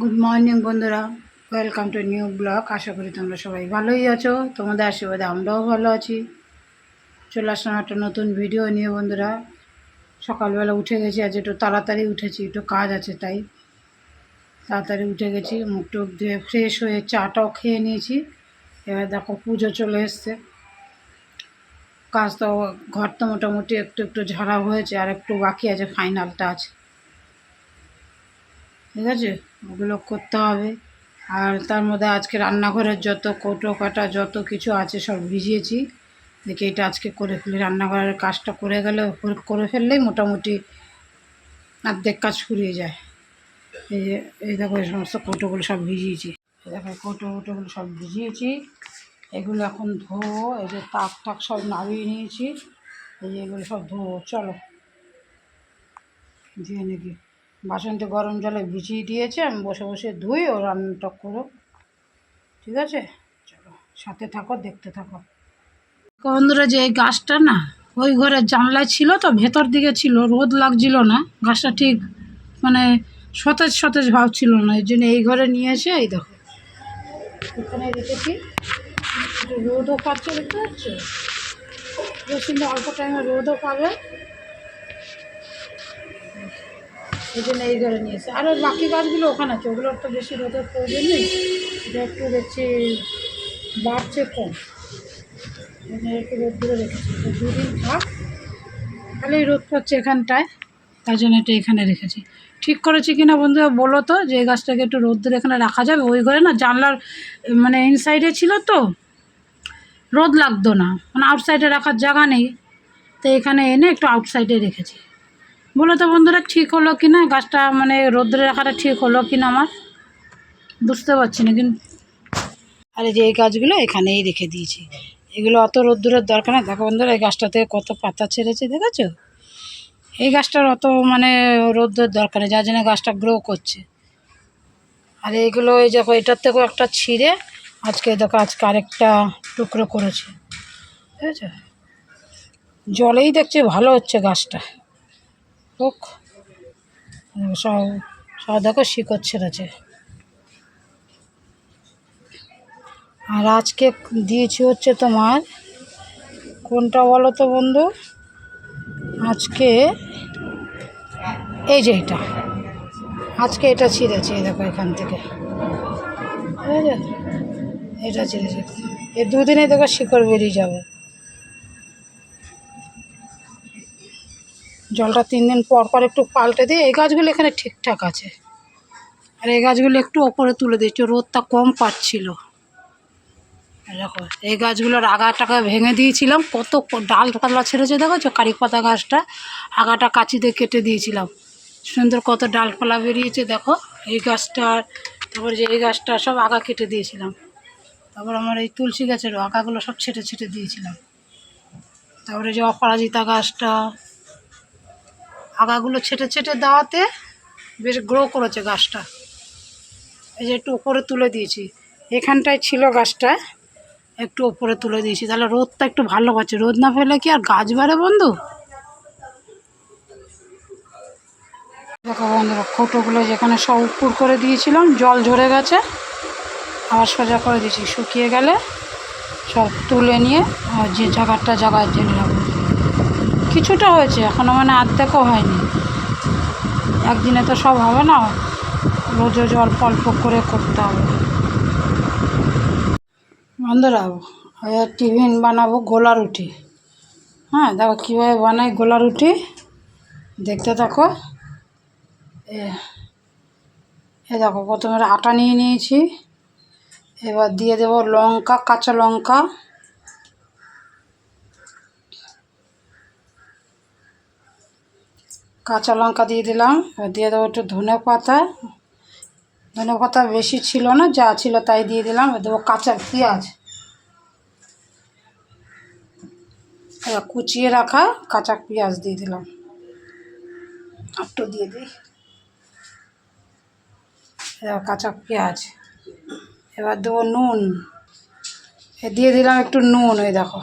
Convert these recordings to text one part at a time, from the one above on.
Good morning বন্ধুরা। Welcome to new blog আশা করি তোমরা সবাই ভালোই আছো। তোমাদের আশীর্বাদে আমরাও ভালো আছি। চলে আসলাম একটা নতুন ভিডিও নিয়ে, বন্ধুরা। সকালবেলা উঠে গেছি, আজ একটু তাড়াতাড়ি উঠেছি, একটু কাজ আছে তাই। তাড়াতাড়ি উঠে গেছি, মুখ টুক দিয়ে ফ্রেশ হয়ে চাটাও খেয়ে নিয়েছি। এবার দেখো, পুজো চলে এসছে। কাজ তো, ঘর তো মোটামুটি একটু একটু ঝাড়া হয়েছে, আর একটু বাকি আছে ফাইনালটা আছে ঠিক আছে? ওগুলো করতে হবে। আর তার মধ্যে আজকে রান্নাঘরের যত কৌটো কাটা যত কিছু আছে সব ভিজিয়েছি। দেখি এটা আজকে করে ফেলি। রান্নাঘরের কাজটা করে গেলে করে ফেললেই মোটামুটি অর্ধেক কাজ ফুরিয়ে যায়। এই যে, এই দেখো এই সমস্ত কৌটোগুলো সব ভিজিয়েছি। দেখো কৌটো কৌটোগুলো সব ভিজিয়েছি। এগুলো এখন ধোবো। এই যে তাক টাক সব নামিয়ে নিয়েছি। এই যে এগুলো সব ধোবো। চলো। ধুয়ে নাকি বাসনটা গরম জলে ভিজিয়ে দিয়েছে, আমি বসে বসে ধুই, ও রান্নাটা করো। ঠিক আছে? চলো, সাথে থাকো, দেখতে থাকো। বন্ধুরা, যে এই গাছটা না, ওই ঘরের জানলায় ছিল তো, ভেতর দিকে ছিল, রোদ লাগছিল না, গাছটা ঠিক মানে সতেজ সতেজ ভাব ছিল না, এই জন্য এই ঘরে নিয়ে এসে, এই দেখো। এখানে রেখেছি। রোদও পাচ্ছে, দেখতে পাচ্ছ? অল্প টাইমে রোদও পাবে। এই জন্য এই ধরে নিয়েছে। আর ওই বাকি গাছগুলো ওখানে আছে ওগুলোর তো বেশি রোদের প্রয়োজন নেই এটা একটু দেখছি বাড়ছে কম। এখানে একটু রোদ দূরে রেখেছি। তো দুদিন থাক, খালি রোদ পড়ছে এখানটায় তাই জন্য এটা এখানে রেখেছি। ঠিক করেছি কিনা বন্ধুরা বলো তো, যে এই গাছটাকে একটু রোদ দূরে এখানে রাখা যাবে। ওই ঘরে না জানলার মানে ইনসাইডে ছিল তো, রোদ লাগতো না। মানে আউটসাইডে রাখার জায়গা নেই। তো এখানে এনে একটু আউটসাইডে রেখেছি। বলো তো বন্ধুরা ঠিক হলো কি না গাছটা মানে রোদ্রে রাখাটা ঠিক হলো কি না আমার? বুঝতে পারছি না কিন্তু। আর এই যে এই গাছগুলো এখানেই রেখে দিয়েছি। এগুলো অত রোদ্দুরের দরকার নেই দেখো বন্ধুরা, এই গাছটা থেকে কত পাতা ছেড়েছে, দেখেছ? এই গাছটার অত মানে রোদ্রের দরকার নেই, যার জন্য গাছটা গ্রো করছে। আর এইগুলো এই দেখো, এটার থেকেও একটা ছিঁড়ে আজকে দেখো, আজকে আরেকটা টুকরো করেছে। ঠিক আছে জলেই দেখছি ভালো হচ্ছে গাছটা। হোক। দেখো শিকড় ছেড়েছে। আর আজকে দিয়েছি হচ্ছে তোমার, কোনটা বলো তো বন্ধু? আজকে এই যে এটা। আজকে এটা ছিঁড়েছে দেখো এখান থেকে। ঠিক আছে? এটা ছিঁড়েছে। এই দুদিনে দেখো শিকড় বেরিয়ে যাবে। জলটা তিন দিন পর পর একটু পাল্টে দিই এই গাছগুলো এখানে ঠিকঠাক আছে। আর এই গাছগুলো একটু ওপরে তুলে দিচ্ছি রোদটা কম পাচ্ছিল। দেখো, এই গাছগুলোর আগা টাকা ভেঙে দিয়েছিলাম, কত ডাল পাতলা ছেড়েছে, দেখো কারি পাতা গাছটা, আগাটা কাঁচি দিয়ে কেটে দিয়েছিলাম। সুন্দর কত ডালপালা বেরিয়েছে, দেখো, এই গাছটার, তারপরে যে এই গাছটা সব আগা কেটে দিয়েছিলাম। তারপর আমার এই তুলসী গাছেরও আগাগুলো সব ছেটে ছেটে দিয়েছিলাম। তারপরে যে অপরাজিতা গাছটা আগাগুলো ছেটে ছেটে দেওয়াতে বেশ গ্রো করেছে গাছটা। এই যে একটু উপরে তুলে দিয়েছি। এখানটায় ছিল গাছটা, একটু উপরে তুলে দিয়েছি। তাহলে রোদটা একটু ভালো পাচ্ছে। রোদ না ফেলে কি আর গাছ বাড়ে বন্ধু? দেখো বন্ধুরা, কৌটোগুলো যেখানে সব উপর করে দিয়েছিলাম, জল ঝরে গেছে। আবার সোজা করে দিয়েছি। শুকিয়ে গেলে সব তুলে নিয়ে, আর যে জায়গাটা জায়গায় জেনে রাখব। কিছুটা হয়েছে এখনও মানে অর্ধেকও হয়নি। একদিনে তো সব হবে না, রোজ রোজ অল্প অল্প করে করতে হবে। বন্ধুরা টিফিন বানাবো গোলা রুটি। হ্যাঁ দেখো কীভাবে বানাই গোলা রুটি। দেখতে থাকো। এ দেখো, প্রথমে আটা নিয়ে নিয়েছি। এবার দিয়ে দেবো লঙ্কা, কাঁচা লঙ্কা। কাঁচা লঙ্কা দিয়ে দিলাম। দিয়ে দেবো একটু ধনে পাতা। ধনে পাতা বেশি ছিল না, যা ছিল তাই দিয়ে দিলাম। দেবো কাঁচা পেঁয়াজ। কুচিয়ে রাখা কাঁচা পেঁয়াজ দিয়ে দিলাম। একটু দিয়ে দিই। কাঁচা পেঁয়াজ। এবার দেবো নুন। দিয়ে দিলাম একটু নুন ওই দেখো।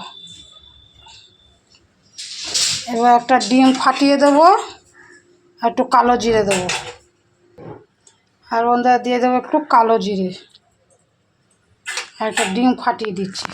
এবার একটা ডিম ফাটিয়ে দেবো। আর একটু কালো জিরে দেবো। আর বন্ধুরা দিয়ে দেবো একটু কালো জিরে। আর একটা ডিম ফাটিয়ে দিচ্ছি।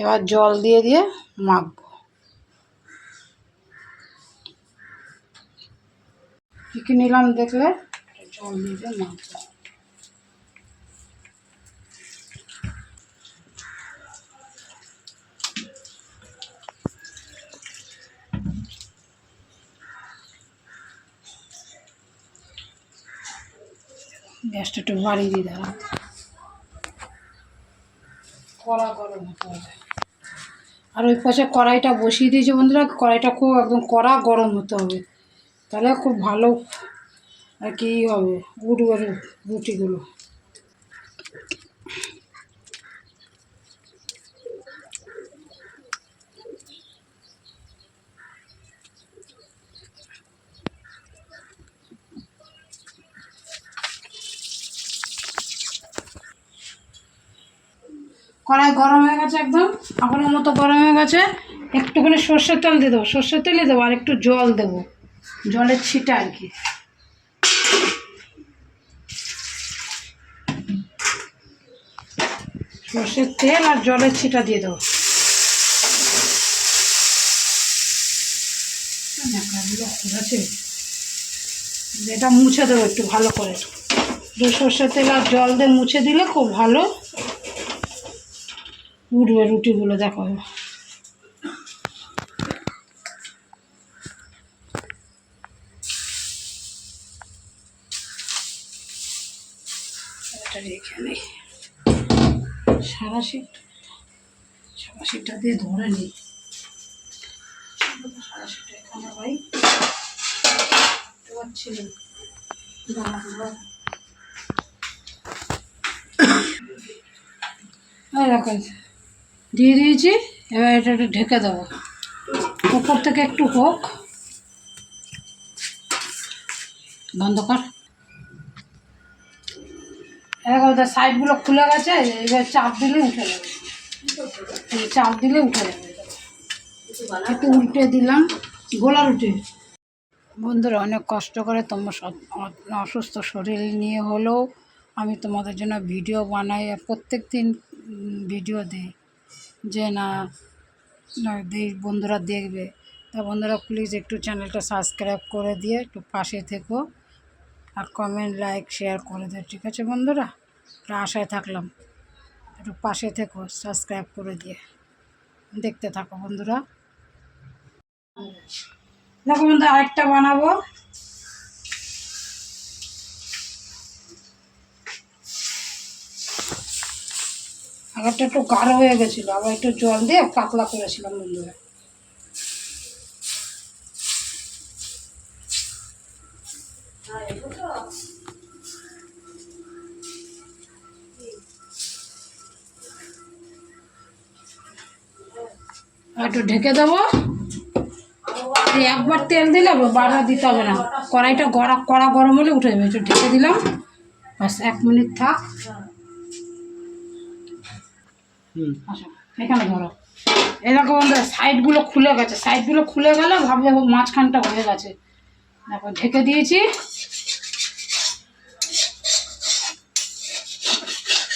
এবার জল দিয়ে দিয়ে মাখবো। কী কী নিলাম দেখলে? জল দিয়ে মাখবো গ্যাসটা একটু বাড়িয়ে দিয়ে দাঁড়া কড়া গরম হতে হবে। আর ওই পাশে কড়াইটা বসিয়ে দিয়েছে বন্ধুরা, কড়াইটা খুব একদম কড়া গরম হতে হবে। তাহলে খুব ভালো। আর কি হবে? উঠবে রুটিগুলো। কড়াই গরম হয়ে গেছে একদম। এখনের মতো গরম হয়ে গেছে। একটুখানি সর্ষের তেল দিয়ে দেবো। সর্ষের তেলই দেবো আর একটু জল দেবো। জলের ছিটা আর কি। সর্ষের তেল আর জলের ছিটা দিয়ে দেবো। এটা মুছে দেবো একটু ভালো করে। সর্ষের তেল আর জল দিয়ে মুছে দিলে খুব ভালো। উঠবে রুটিগুলো, দেখো। সারা শীত সারা শীতটা দিয়ে ধরে নিই। সারা শীতটা এখানে দিয়ে দিয়েছি, এবার এটা একটু ঢেকে দেবো। উপর থেকে একটু হোক। বন্ধ কর। এরকম ওদের সাইডগুলো খুলে গেছে, এবার চাপ দিলে উঠে যাবে। চাপ দিলে উঠে যাবে। একটু উল্টে দিলাম গোলা রুটি বন্ধুরা, অনেক কষ্ট করে তোমার অসুস্থ শরীর নিয়ে হলেও আমি তোমাদের জন্য ভিডিও বানাই প্রত্যেক দিন ভিডিও দিই। যে না না, দিই, বন্ধুরা দেখবে। তা বন্ধুরা প্লিজ একটু চ্যানেলটা সাবস্ক্রাইব করে দিয়ে একটু পাশে থেকো। আর কমেন্ট লাইক শেয়ার করে দেয়, ঠিক আছে বন্ধুরা? একটা আশায় থাকলাম। একটু পাশে থেকো সাবস্ক্রাইব করে দিয়ে। দেখতে থাকো বন্ধুরা। দেখো বন্ধু আরেকটা বানাবো। আগেরটা একটু গাঢ় হয়ে গেছিল, আবার একটু জল দিয়ে পাতলা করেছিলাম বন্ধুরা। একটু ঢেকে দেবো। এই একবার তেল দিলে বারবার দিতে হবে না। কড়াইটা গড়া কড়া গরম হলে উঠে যাবে। একটু ঢেকে দিলাম। বাস এক মিনিট থাক। এখানে ধরো। এরকম সাইডগুলো খুলে গেছে। সাইডগুলো খুলে গেলে ভাববে ও মাঝখানটা হয়ে গেছে। দেখো ঢেকে দিয়েছি।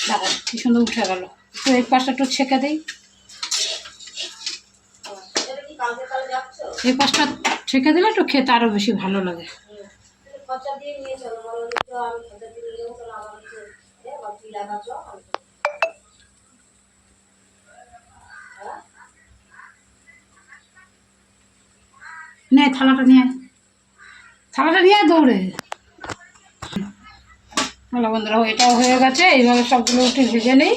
দেখো কি সুন্দর উঠে গেল। একটু এই পাশটা একটু ছেঁকে দিই। এই পাশটা ছেঁকে দিলে একটু খেতে আরও বেশি ভালো লাগে। নে, থালাটা নিয়ে থালাটা নিয়ে দৌড়ে। হ্যালো বন্ধুরা, এটাও হয়ে গেছে। এইভাবে সবগুলো উঠে ভেজে নেই।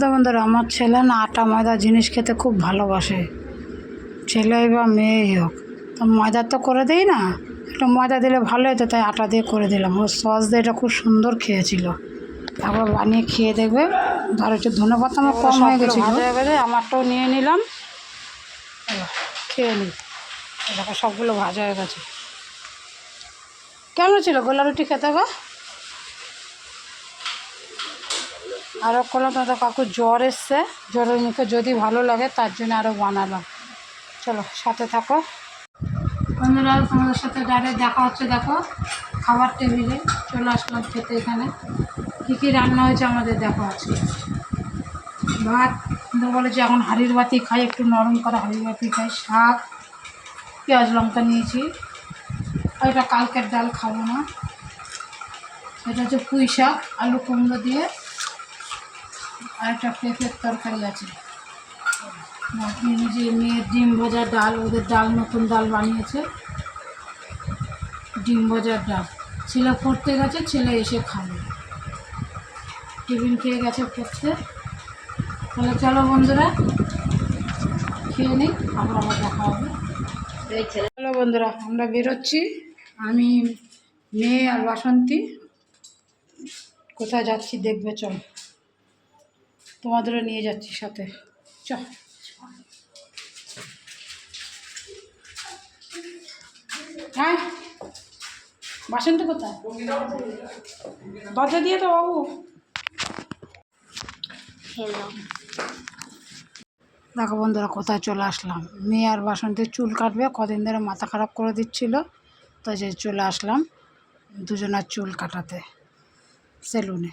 তো বন্ধুরা আমার ছেলে না আটা ময়দা জিনিস খেতে খুব ভালোবাসে। ছেলে বা মেয়েই হোক। তো ময়দা তো করে দেই না। একটু ময়দা দিলে ভালো হতো তাই আটা দিয়ে করে দিলাম। ও সস দিয়ে এটা খুব সুন্দর খেয়েছিল। তারপর বানিয়ে খেয়ে দেখবে। ধর একটু ধনে পাতা আমার কম হয়ে গেছে হয়ে আমারটাও নিয়ে নিলাম। খেয়ে নিই দেখো সবগুলো ভাজা হয়ে গেছে। কেমন ছিল গোলা রুটি খেতে গো? আরও করলাম তো কাকু জ্বর এসছে। জ্বরের মুখে যদি ভালো লাগে, তার জন্য আরও বানালাম। চলো, সাথে থাকো। বন্ধুরা, তোমাদের সাথে ডাইরেক্ট দেখা হচ্ছে, দেখো, খাবার টেবিলে। চলে আসলাম খেতে এখানে। কী কী রান্না হয়েছে আমাদের দেখো আছে ভাত বলে যে এখন হাঁড়ির বাতি খাই, একটু নরম করে হাঁড়ির বাতি খাই। শাক, পেঁয়াজ লঙ্কা নিয়েছি। আর এটা কালকের ডাল খাব না। এটা হচ্ছে পুঁই শাক, আলু কুমড়ো দিয়ে। আর একটা পেঁপের তরকারি আছে। নিজে মেয়ের ডিম ভাজা ডাল, ওদের ডাল নতুন ডাল বানিয়েছে। ডিম ভাজার ডাল। ছেলে পড়তে গেছে, ছেলে এসে খাবে। টিফিন খেয়ে গেছে পড়তে। তাহলে চলো বন্ধুরা, খেয়ে নিই, আবার আবার দেখা হবে। চলো বন্ধুরা, আমরা বেরোচ্ছি। আমি, মেয়ে আর বাসন্তী, কোথায় যাচ্ছি দেখবে, চল। তোমাদেরও নিয়ে যাচ্ছি সাথে। চ। হ্যাঁ? বাসন্তী কোথায়? দরজা দিয়ে তো বাবু। দেখো বন্ধুরা কোথায় চলে আসলাম। মেয়ে আর বাসন্তীর চুল কাটবে কদিন ধরে মাথা খারাপ করে দিচ্ছিল তো যে চলে আসলাম দুজনের চুল কাটাতে সেলুনে।